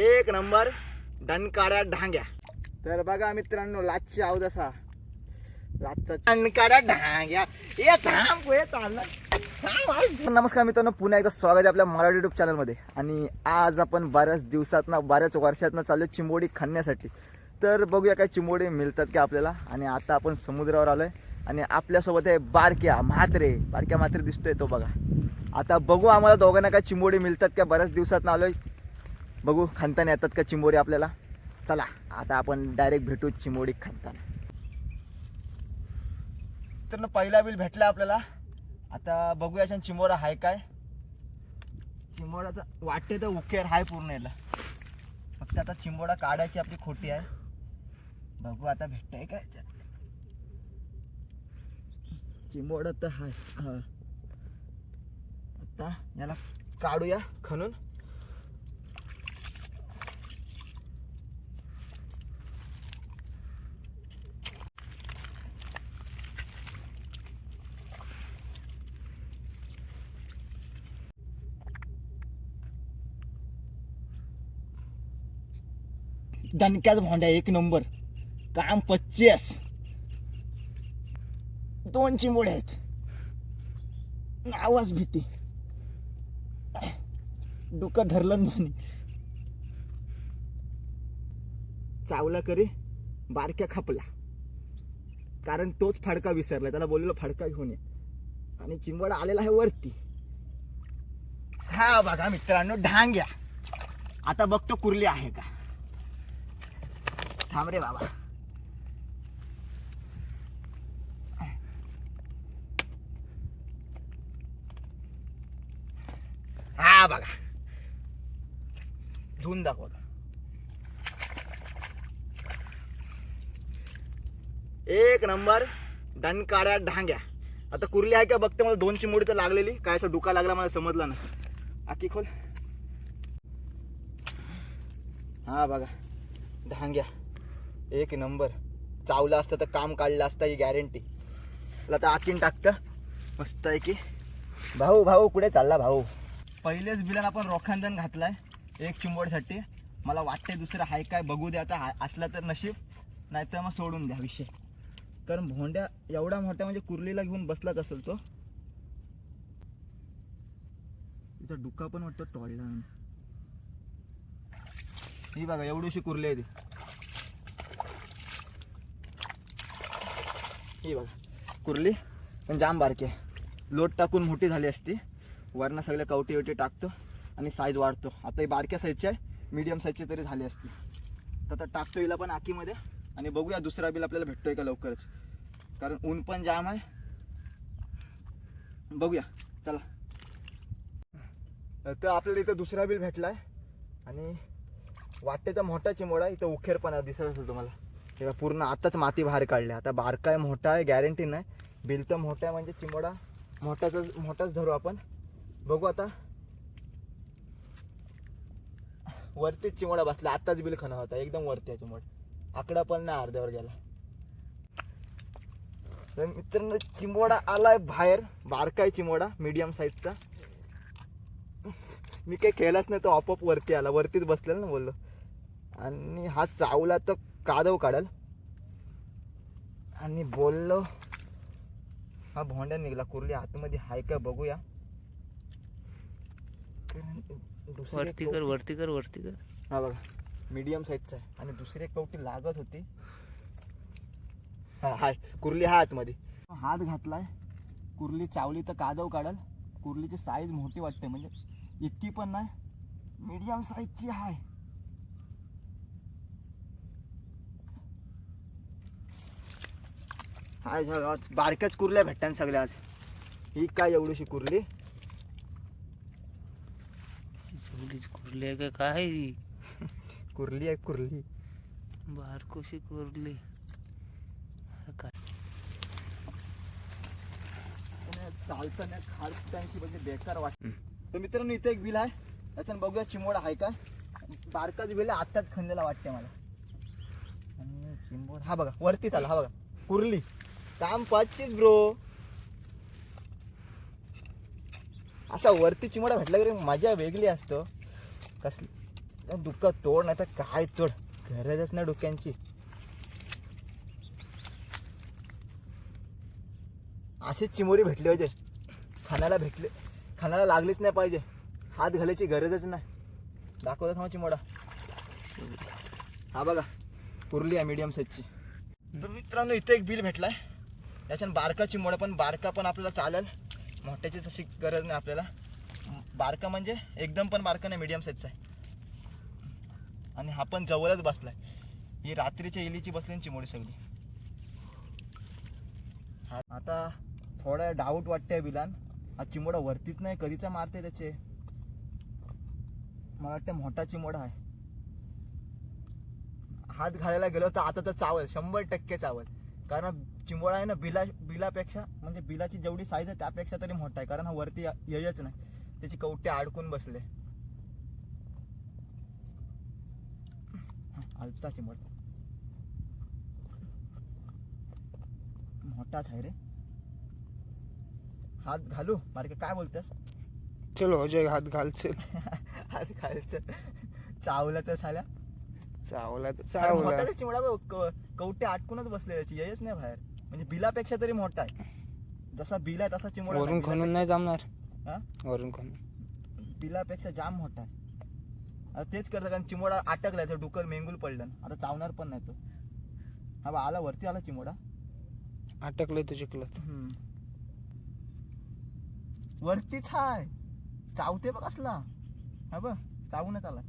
एक नंबर दणकाऱ्या ढांग्या. तर बघा मित्रांनो लाचची आवाज असा लाचचा दणकाऱ्या ढांग्या. ये थांब हे चाललं. नमस्कार मित्रांनो पुन्हा एकदा स्वागत आहे आपल्या मराठी युट्यूब चॅनलमध्ये आणि आज आपण बऱ्याच दिवसात ना बऱ्याच वर्षातनं चालू चिंबोडी खाण्यासाठी तर बघूया काय चिंबोडी मिळतात की आपल्याला. आणि आता आपण समुद्रावर आलोय. आणि आपल्यासोबत आहे बारक्या म्हात्रे. बारक्या म्हात्रे दिसतोय तो बघा. आता बघू आम्हाला दोघांना काय चिंबोडी मिळतात का? बऱ्याच दिवसात आलोय. बघू खानताना येतात का चिंबोरी आपल्याला? चला आता आपण डायरेक्ट भेटू चिंबोडी खानताना तर पहिला बिल भेटला आपल्याला. आता बघूया छान चिंबोरा आहे काय. चिंबोडाचा वाटते तर उकेर आहे पूर्ण याला. फक्त आता चिंबोडा काढायची आपली खोटी आहे. बघू आता भेटतंय काय त्यात. चिंबोडा तर हाय. हा. आता याला काढूया खणून. दणक्याच भांड्या एक नंबर. काम पच्चीस. दोन चिंबोडे आहेत. आवाज भीती. डोकं धरलं नाही. चावला करी बारक्या खापला. कारण तोच फडका विसरला त्याला बोललो फडका घेऊन ये. आणि चिंबोडा आलेला आहे वरती. हा बघा मित्रांनो ढांग्या. आता बघतो कुर्ली आहे का? थांब रे बाबा. हा बघा. धुवून दाखवतो एक नंबर दणकाऱ्या ढांग्या. आता कुर्ली आहे का? बघते मला दोन चिमुडी तर लागलेली. काय असं डुका लागला मला समजला ना आकी खोल. हा बघा. ढांग्या. एक नंबर. चावलं असतं तर काम काढलं असतं ही गॅरंटी तर आखीन टाकतं. मस्त आहे की. भाऊ भाऊ कुठे चालला भाऊ? पहिलेच बिलान आपण रोखांजन घातलाय एक चिंबोडसाठी. मला वाटतंय दुसरं हाय काय बघू द्या आता हा- असला तर नशीब नाही तर मग सोडून द्या विषय. कारण भोंड्या एवढा मोठ्या म्हणजे कुर्लीला घेऊन बसलाच असेल तो. तिचा डुका पण वाटतो टॉळला ही बघा एवढीशी कुर्ली आहे ती. ही बघा कुर्ली पण जाम बारकी आहे लोट टाकून मोठी झाली असती. वरनं सगळे कवटी वटी टाकतो आणि साईज वाढतो. आता ही बारक्या साईजची आहे मीडियम साईजची तरी झाली असती. तर आता टाकतो हिला पण आकीमध्ये आणि बघूया दुसरा बिल आपल्याला भेटतोय का लवकरच. कारण ऊन पण जाम आहे. बघूया चला. तर आपल्याला इथं दुसरा बिल भेटला आहे आणि वाटते तर मोठा चिमोडा इथं उखेरपणा दिसत असेल तुम्हाला. तेव्हा पूर्ण आताच माती बाहेर काढली. आता बारका आहे मोठा आहे गॅरंटी नाही. बिल तर मोठा आहे म्हणजे चिमोडा. मोठाच मोठाच धरू आपण. बघू आता. वरतीच चिमोडा बसला. आत्ताच बिल खाना होता. एकदम वरती आहे चिमोडा. आकडा पण नाही अर्ध्यावर गेला. तर मित्रांनो चिमोडा आलाय बाहेर. बारका आहे चिमोडा मीडियम साईजचा मी काही केलाच नाही तो आपोआप वरती आला. वरतीच बसलेला ना बोललो. आणि हा चावला तर कादव काढल. आणि बोललो हा भोंड्या निघाला कुर्ली आतमध्ये हाय का बघूया. वरती कर वरती कर वरती कर. हा बघा मीडियम साईजचा आहे. आणि दुसरी एक कवटी लागत होती. हा हाय कुर्ली हा आतमध्ये. हात घातलाय. कुर्ली चावली तर कादव काढल. कुर्लीची साईज मोठी वाटते म्हणजे इतकी पण नाही. मीडियम साईजची आहे हाय गावात बारक्याच कुर्ल्या भेटतात सगळ्या आज. ही काय एवढीशी कुर्ली? सगळीच कुरली आहे का? काय ही? कुर्ली आहे कुर्ली. बारकोशी कुरली. हा काय चालताना खालची म्हणजे बेकार वाटत तर मित्रांनो इथे एक बिल आहे. त्याच्यानं बघूया चिमोडा आहे का? बारकाच बिल आहे आत्ताच खंदेला वाटते मला. आणि चिंबोड हा बघा वरतीच आला हा बघा. कुर्ली. काम पाचशेच ब्रो असा वरती चिमडा भेटला की रे मजा वेगळी असतो. कसली? दुःख तोड नाही तर काय तोड? गरजच नाही डुक्यांची. अशीच चिमोरी भेटली पाहिजे खाण्याला भेटले खाण्याला लागलीच नाही पाहिजे. हात घालायची गरजच नाही. दाखवतात हा चिमोडा. हा बघा पुरली आहे मीडियम साईजची तर मित्रांनो इथे एक बिल भेटलाय. त्याच्यानं बारका चिमोडा पण बारका पण आपल्याला चालेल. मोठ्याची तशी गरज नाही आपल्याला. बारका म्हणजे एकदम पण बारका नाही मिडियम साईजचा आहे. आणि हा पण जवळच बसला आहे ही रात्रीच्या इलीची बसली चिमोडी सगळी. हा आता थोडा डाऊट वाटतंय बिलान. हा चिमोडा वरतीच नाही कधीचा मारते त्याचे? मला वाटतं मोठा चिमोडा आहे. हात घालायला गेलो तर आता तर चावल शंभर टक्के चावल. कारण चिंबोळा आहे ना बिला बिलापेक्षा म्हणजे बिलाची जेवढी साईज आहे त्यापेक्षा तरी मोठा आहे. कारण हा वरती येयच नाही. त्याची कवटे अडकून बसले. आलता चिंबोळा. मोठाच आहे रे. हात घालू? बारके काय बोलतेस? चलो जाएगा हात घाल चल. हात घालायचं चावलं तर झाल्या चावला तर चावला. क- कवटे अटकूनच बसले त्याची येच नाही बाहेर. म्हणजे बिलापेक्षा तरी मोठा आहे. जसा बिल आहे तसा चिमोडा वरून. खणून नाही जमणार. हा? वरून खणून. बिलापेक्षा जाम मोठा आहे. आता तेच करतं कारण चिमोडा अटकलाय तर डुकर मेंगूल पडलं आता चावणार पण नाही तो. हा बा आला वरती आला चिमोडा? अटकलंय तुझी कलत वरतीच हाय. चावते बघ असला. हा बघ चावूनच आला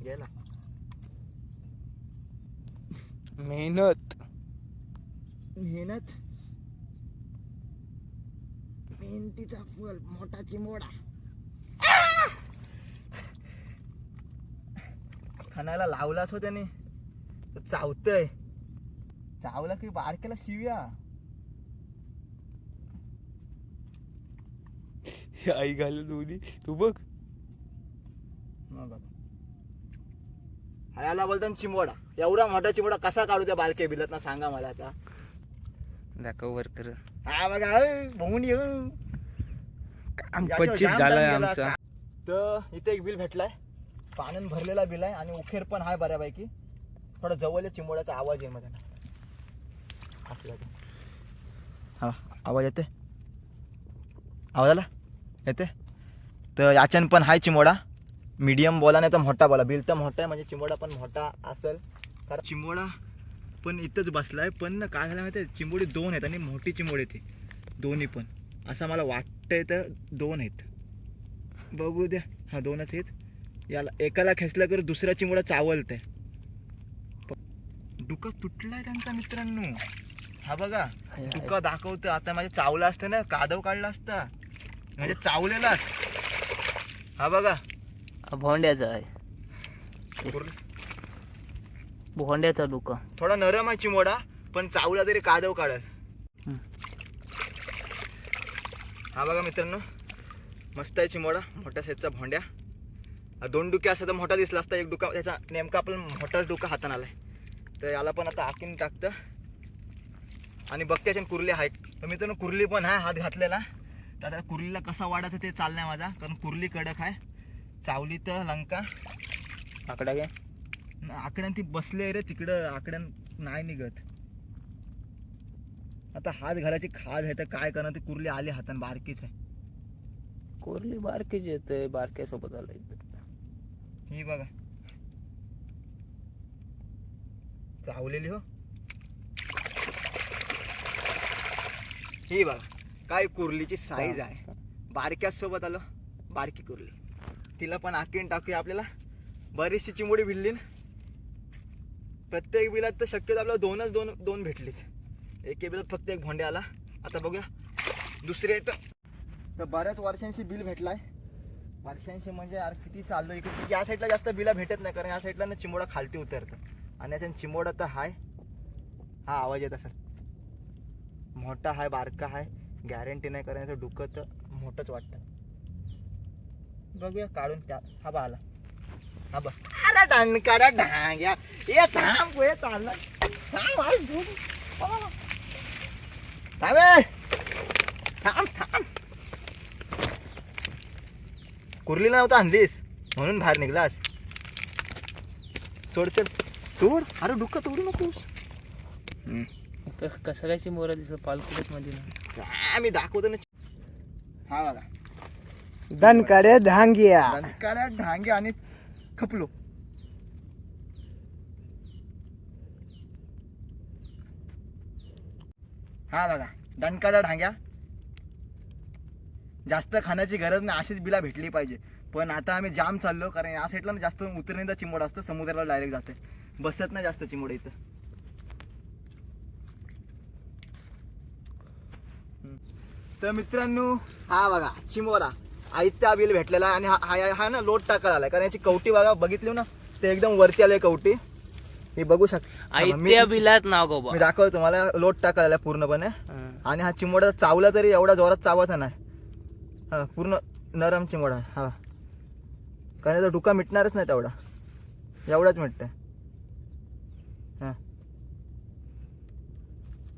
गेला. मेहनत. मेहनत? मेहनतीचा फल मोठा चिमोडा खाण्याला लावलाच हो त्याने. तो चावतय. चावला की बारकेला शिव्या. आई घाल दोन्ही. तू बघ. मग आता. हा याला बोलतात चिमोडा एवढा मोठा चिमोडा कसा काढू त्या बारके बिलत? ना सांगा मला आता. दाखव वर कर. हा बघा ऐ, बघून येऊ काम याच्यावर पच्चीस जाम झालाय time गेला आमचा? तर इथे एक बिल भेटलाय. पाण्यानं भरलेला बिल आहे आणि उखेर पण आहे बऱ्यापैकी. थोडा जवळ आहे, चिमोड्याचा आवाज आहे मध्ये. हा आवाज येते आवाज आला? येते तर याच्यान पण हाय चिमोडा. मीडियम बोला नाही तर मोठा बोला. बिल तर मोठा आहे म्हणजे चिमोडा पण मोठा असेल. कारण चिमोडा पण इथंच बसलाय. पण ना काय झालं माहिती चिंबोडी दोन आहेत आणि मोठी चिंबोडी ती. दोन्ही पण. असं मला वाटतंय तर दोन आहेत. बघू द्या. हा दोनच आहेत. याला एकाला खेचलं तर दुसरा चिमोडा चावलतंय. डुका तुटलाय त्यांचा मित्रांनो. हा बघा. डुका दाखवतं आता माझ्या चावला असतं ना कादव काढला असता. म्हणजे चावलेलाच. हा बघा. भोंड्याचा आहे. भोंड्याचा डोका थोडा नरम आहे चिमोडा पण चावला तरी कादव काढल. हा. बघा मित्रांनो मस्त आहे चिमोडा मोठ्या साईजचा भोंड्या. दोन डुके असं तर मोठा दिसला असता एक डुका त्याचा नेमका आपला मोठाच डुका हातान आलाय. तर याला पण आता आखीन टाकतं. आणि बघते याच्यात कुर्ली आहेत. तर मित्रांनो कुर्ली पण आहे हात घातलेला. तर आता कुर्लीला कसा वाढायचं ते चाललंय माझा. कारण कुर्ली कडक आहे. चावली तर लंका. आकडा काय आकड्यान ती बसले रे तिकडं आकड्यान नाही निघत. आता हात घालायची खाज आहे तर काय करणार? ती कुर्ली आली हातान बारकीच आहे. कोरली बारकीच येते बारक्यासोबत आला इथं ही बघा. चावलेली हो. ही बघा काय कुर्लीची साईज आहे. बारक्याच सोबत आलो बारकी कुर्ली. तिला पण आकीन टाकूया आपल्याला. बरीचशी चिमोडी भिडली ना. प्रत्येक बिलात तर शक्यतो आपल्याला दोनच दोन दोन भेटलीत. एक बिलात फक्त एक भोंडे आला. आता बघूया. दुसरे तर तर बऱ्याच वर्षांशी बिल भेटला आहे वर्षांशी म्हणजे यार किती चाललो इकडे. या साईडला जास्त बिला भेटत नाही कारण या साईडला ना चिमोडा खालती उतरतं आणि याच्या चिमोडा तर हाय. हा आवाज येत असेल. मोठा हाय बारका हाय. गॅरंटी नाही कारण याचं डुकं तर मोठंच वाटतं. बघूया काढून त्या हा बा आला. अरे डणकारा ढांग्या ये. थांब ये चाललं. थांब आज झोप. थांब ए. थांब थांब. कुर्लीला नव्हता आणलीस. म्हणून बाहेर निघलास. सोड चल. सोड. अरे डुक्का तोडू नकोस. कसं काय चिंबोरा दिसलं? पालखुडत मध्ये ना. मी दाखवतो ना. हा बघा. दणकडे धांगिया. दणकाऱ्या ढांगे आणि खपलो. हा बघा दणकाऱ्या ढांग्या. जास्त खाण्याची गरज नाही अशीच बिला भेटली पाहिजे. पण आता आम्ही जाम चाललो कारण या साईडला ना जास्त उतरणीचा चिमोड असतो समुद्राला डायरेक्ट जाते बसत नाही जास्त चिमोड इथं. तर मित्रांनो हा बघा चिमोरा आयत्या बिल भेटलेला आहे आणि हा हा- हा ना लोट टाकायला आलाय. कारण याची कवटी बघा बघितली ना? ते एकदम वरती आले कवटी. हे बघू शकता आई मी त्या बिलात नाव गोबा मी दाखवतो तुम्हाला लोट टाकायला आलाय पूर्णपणे. हं. आणि हा चिमोडा चावला तरी एवढा जोरात चावायचा नाही. हा पूर्ण नरम चिमोडा. हा. कारण त्याचा डुका मिटणारच नाही तेवढा. एवढाच मिटतंय. हा.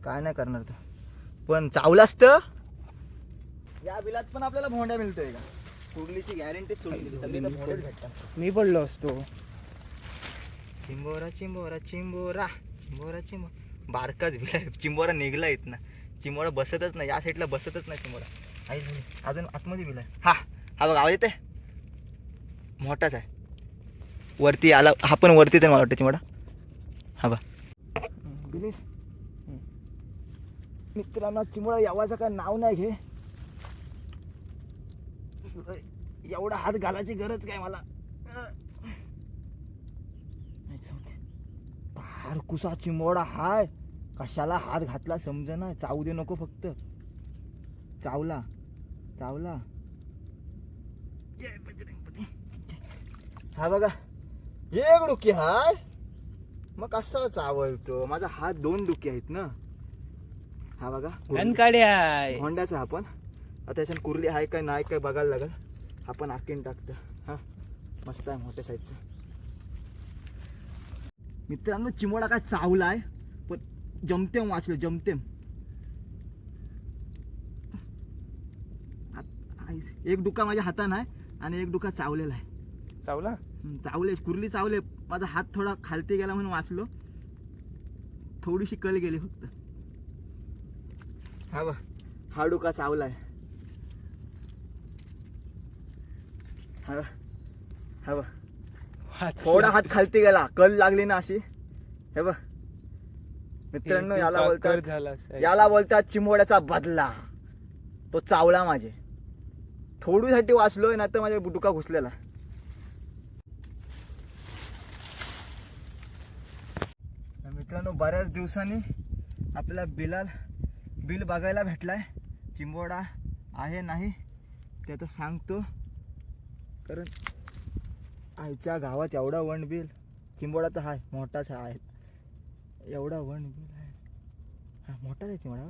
काय नाही करणार तो. पण चावलाच तर? या बिलात पण आपल्याला भोंड्या मिळतोय का? कुर्लीची गॅरंटी सोडली मी पडलो असतो. चिंबोरा चिंबोरा चिंबोरा. चिंबोरा चिंबो बारकाच बिला चिंबोरा निघला येत ना चिंबोरा बसतच नाही. या साईडला बसतच नाही चिंबोरा. आई अजून आतमध्ये बिला हा हा बघ आवाज येते मोठाच आहे. वरती आला हा पण वरतीच आहे मला वाटतं चिंबोरा. हा बा मित्रांनो चिंबोरा यावाचं काय नाव नाही घे. एवढा हात घालायची गरज काय मला? फार कुसा चिमोडा हाय. कशाला हात घातला समज ना चावू दे नको फक्त. चावला. चावला. हा बघा. एक डुकी हाय. मग कसा चावलतो? माझा हात दोन डुकी आहेत ना. हा बघा. कुर्ली. दणकाडे आता याच्यात कुर्ली आहे काय नाही काय बघायला लागेल. आपण आखीन टाकतं. हा मस्त आहे मोठ्या साईजचं मित्रांनो चिमोडा काय चावलाय पण जमतेम वाचलो जमतेम. एक डुका माझ्या हातात आहे आणि एक डुका चावलेला आहे. चावला? चावले कुर्ली चावले. माझा हात थोडा खालती गेला म्हणून वाचलो. थोडीशी कल गेली फक्त. हा बा हा डुका चावलाय हा हा बा थोडा हात खालती गेला. कल लागली ना अशी. हे बघ. मित्रांनो याला बोलतात याला बोलतात चिमोड्याचा बदला. तो चावला माझे. थोडीसाठी वाचलोय ना तर माझ्या डुका घुसलेला. तर मित्रांनो बऱ्याच दिवसांनी आपल्याला बिलाल बिल बघायला भेटलाय. चिंबोडा आहे नाही ते आता सांगतो. कारण आईच्या गावात एवढा वन बिल चिंबोडा तर आहे मोठाच आहे एवढा वन बिल आहे हा मोठाच आहे चिंबोडा?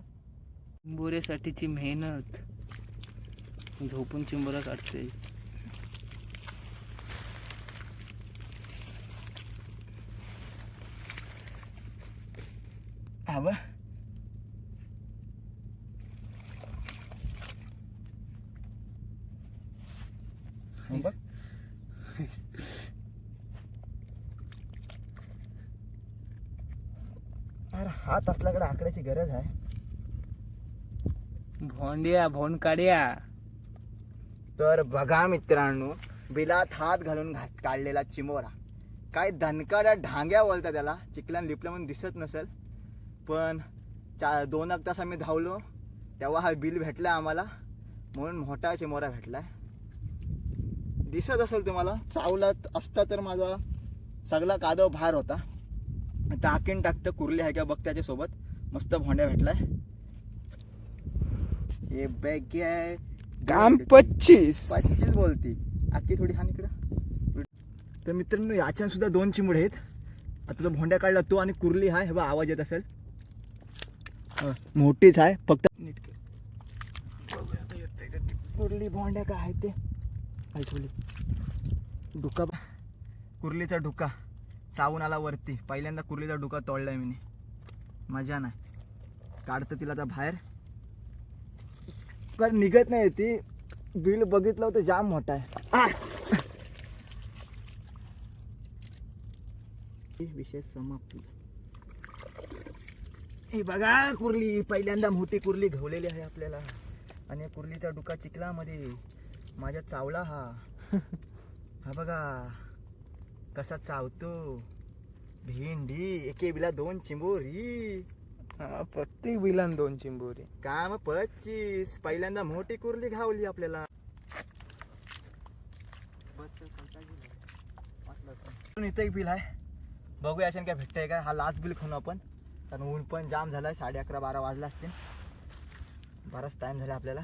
चिंबोऱ्यासाठीची मेहनत. झोपून चिंबोरा काढते. हा बा हा बघ. अरे हात आकड्याची गरज आहे. भोंड्या भोंडकाड्या. तर बघा मित्रांनो बिलात हात घालून काढलेला चिमोरा. काय धनकाड्या ढांग्या बोलतात त्याला चिखल्यान लिपलं म्हणून दिसत नसेल. पण चा दोन एक तास आम्ही धावलो तेव्हा हा बिल भेटला आम्हाला म्हणून मोठा चिमोरा भेटलाय. दिसत असेल तुम्हाला चावलात असता तर माझा सगळा कादव भार होता. टाकीन टाकतं कुर्ली आहे का बघ त्याच्यासोबत. मस्त भोंड्या भेटलाय. हे बॅग आहे काम पच्चीस. पच्चीस बोलती. आखी थोडी हा इकडं. तर मित्रांनो याच्या सुद्धा दोन चिमुडे आहेत. आता तो भोंड्या काढला तो आणि कुर्ली आहे हे बा आवाज येत असेल. हं, मोठीच आहे फक्त का कुर्ली भोंड्या काय आहे ते. थोडी डुका. बा कुर्लीचा डुका. चावून आला वरती. पहिल्यांदा कुर्लीचा डुका तोडलाय मी मजा नाही. काढतं तिला आता बाहेर. पण निघत नाही ती. बिल बघितलं होतं जाम मोठा आहे! विषय समाप्त. हे बघा कुर्ली. पहिल्यांदा मोठी कुर्ली घवलेली आहे आपल्याला. आणि कुर्लीचा डुका चिखलामध्ये माझ्या चावला हा. हा बघा कसा चावतो. भेंडी एके बिला दोन चिंबोरी. हा, प्रत्येक बिलान दोन चिंबोरी. काम पच्चीस. पहिल्यांदा मोठी कुर्ली घावली आपल्याला. इथं एक बिल आहे. बघूया अशाने काय भेटतंय का. हा लास्ट बिल खाऊन आपण. कारण ऊन पण जाम झालाय. साडे अकरा बारा वाजला असतील. बराच टाइम झाला आपल्याला.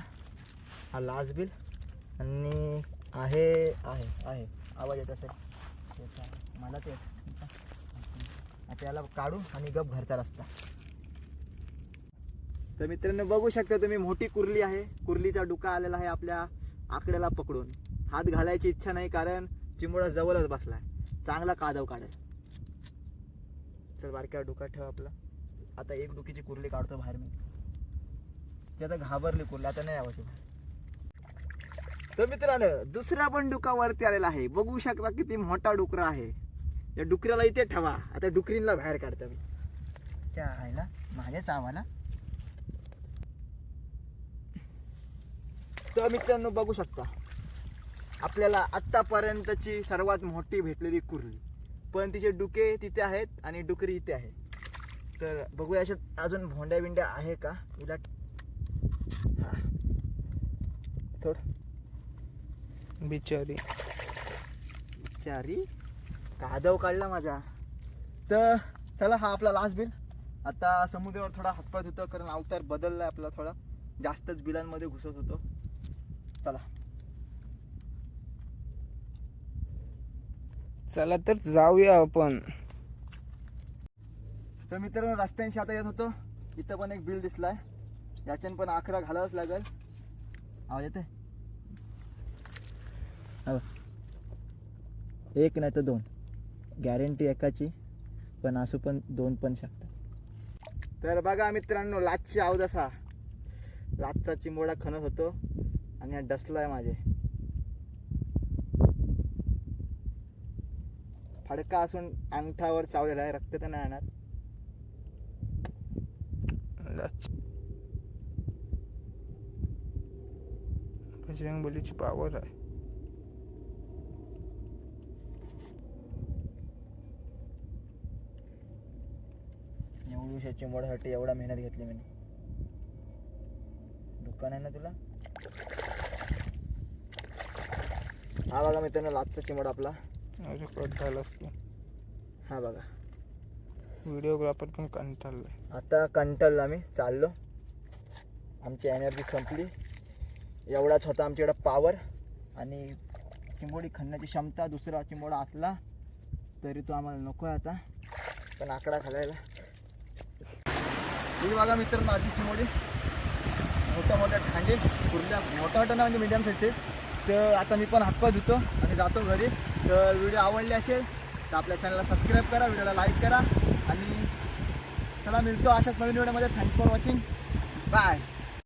हा लास्ट बिल. आणि आहे आहे आहे. आवाज येत असेल. आहे. मला ते आता याला काढू आणि गप घरचा रस्ता. तर मित्रांनो बघू शकता तुम्ही मोठी कुर्ली आहे. कुर्लीचा डुका आलेला आहे आपल्या आकड्याला पकडून. हात घालायची इच्छा नाही कारण चिंबोडा जवळच बसलाय. चांगला कादव काढेल. चल बारक्या डुका ठेव आपला. आता एक डुकीची कुर्ली काढतो बाहेर मी. ती आता घाबरली कुर्ली आता नाही यावं तर मित्रांनो दुसरा पण डुका वरती आलेला आहे. बघू शकता किती मोठा डुकरा आहे. या डुकऱ्याला इथे ठेवा. आता डुकरीला बाहेर काढतो मी. त्या आहे ना माझ्याच आम्हाला तर मित्रांनो बघू शकता. आपल्याला आत्तापर्यंतची सर्वात मोठी भेटलेली कुर्ली. पण तिचे डुके तिथे आहेत आणि डुकरी इथे आहे. तर बघूया अशात अजून भोंड्या बिंड्या आहे का? उलट. हा. थोड. बिचारी. चारी कादव काढला माझा. तर चला हा आपला लास्ट बिल आता समुद्रावर थोडा हातपाय होतं कारण अवतार बदललाय आपला थोडा. जास्तच बिलांमध्ये घुसत होतो. चला. चला तर जाऊया आपण. तर मित्रांनो रस्त्यांशी आता येत होतो. इथं पण एक बिल दिसलाय. याच्यान पण अकरा घालावंच लागेल. आवाज येते एक नाही तर दोन. गॅरंटी एकाची पण असू पण दोन पण शकतात. तर बघा मित्रांनो लाचची आवाज असा लाचचा चिंबोडा खणत होतो आणि हा आहे माझे फडका असून अंगठावर चावलेला आहे रक्त तर नाही येणार. लाच. बजरंग बलीची पावर आहे. एवढ्या चिंबोड्यासाठी एवढा मेहनत घेतली मी. दुकान आहे ना तुला? हा बघा मित्रांनो लाचचा चिमोड आपला. असतो. हा बघा. व्हिडिओग्राफर पण कंटाळलाय. आता कंटाळलो आम्ही चाललो. आमची एनर्जी संपली. एवढाच होता आमच्याकडं पावर आणि चिंबोडी खणण्याची क्षमता दुसरा चिंबोडा असला तरी तो आम्हाला नको आहे आता. पण आकडा घालायला ही बघा मित्र माझी चिमोडी. मोठ्या मोठ्या ठांगे कुर्ल्या मोठ्या मोठ्या ना म्हणजे मीडियम साईजचे तर आता मी पण हातपाय धुतो आणि जातो घरी. तर व्हिडिओ आवडले असेल तर आपल्या चॅनलला सबस्क्राईब करा व्हिडिओला लाईक करा. आणि चला मिळतो अशाच नवीन व्हिडिओमध्ये थँक्स फॉर वॉचिंग बाय